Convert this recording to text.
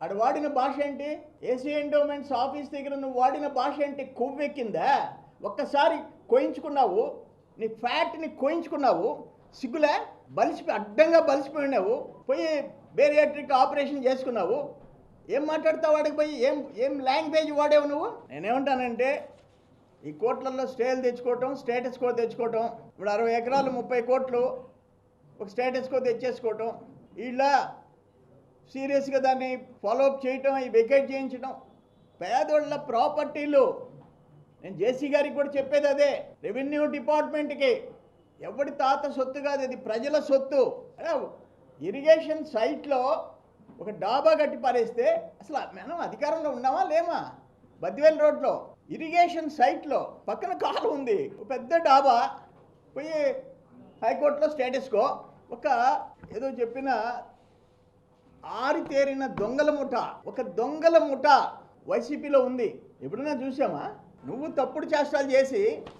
ఆడు వాడిన భాష ఏంటి? ఏసీ ఎండోమెంట్స్ ఆఫీస్ దగ్గర నువ్వు వాడిన భాష ఏంటి? కొవ్వెక్కిందా? ఒక్కసారి కోయించుకున్నావు నీ ఫ్యాట్ని కోయించుకున్నావు సిగ్గులే? బలిసిపోయి అడ్డంగా బలిసిపోయినావు పోయి బేరియాట్రిక్ ఆపరేషన్ చేసుకున్నావు. ఏం మాట్లాడతావు వాడికి పోయి? ఏం ఏం లాంగ్వేజ్ వాడేవు నువ్వు? నేనేమంటానంటే ఈ కోట్లలో స్టేలు తెచ్చుకోవటం స్టేటస్ కో తెచ్చుకోవటం ఇప్పుడు అరవై ఎకరాలు ముప్పై కోట్లు ఒక స్టేటస్ కో తెచ్చేసుకోవటం వీళ్ళ సీరియస్గా దాన్ని ఫాలోఅప్ చేయటం అవి వెకేట్ చేయించడం పేదోళ్ళ ప్రాపర్టీలు. నేను జేసీ గారికి కూడా చెప్పేది అదే రెవెన్యూ డిపార్ట్మెంట్కి. ఎవడి తాత సొత్తు కాదు అది ప్రజల సొత్తు. ఇరిగేషన్ సైట్లో ఒక డాబా కట్టి పారేస్తే అసలు మనం అధికారంలో ఉన్నామా లేమా? బద్వేల్ రోడ్లో. ఇరిగేషన్ సైట్లో పక్కన కాలు ఉంది. ఒక పెద్ద డాబా. పోయి హైకోర్టులో స్టేటస్కో. ఒక ఏదో చెప్పిన ఆరితేరిన దొంగల ముఠ. ఒక దొంగల ముఠ వైసీపీలో ఉంది. ఎప్పుడైనా చూసామా నువ్వు తప్పుడు చేష్టాలు చేసి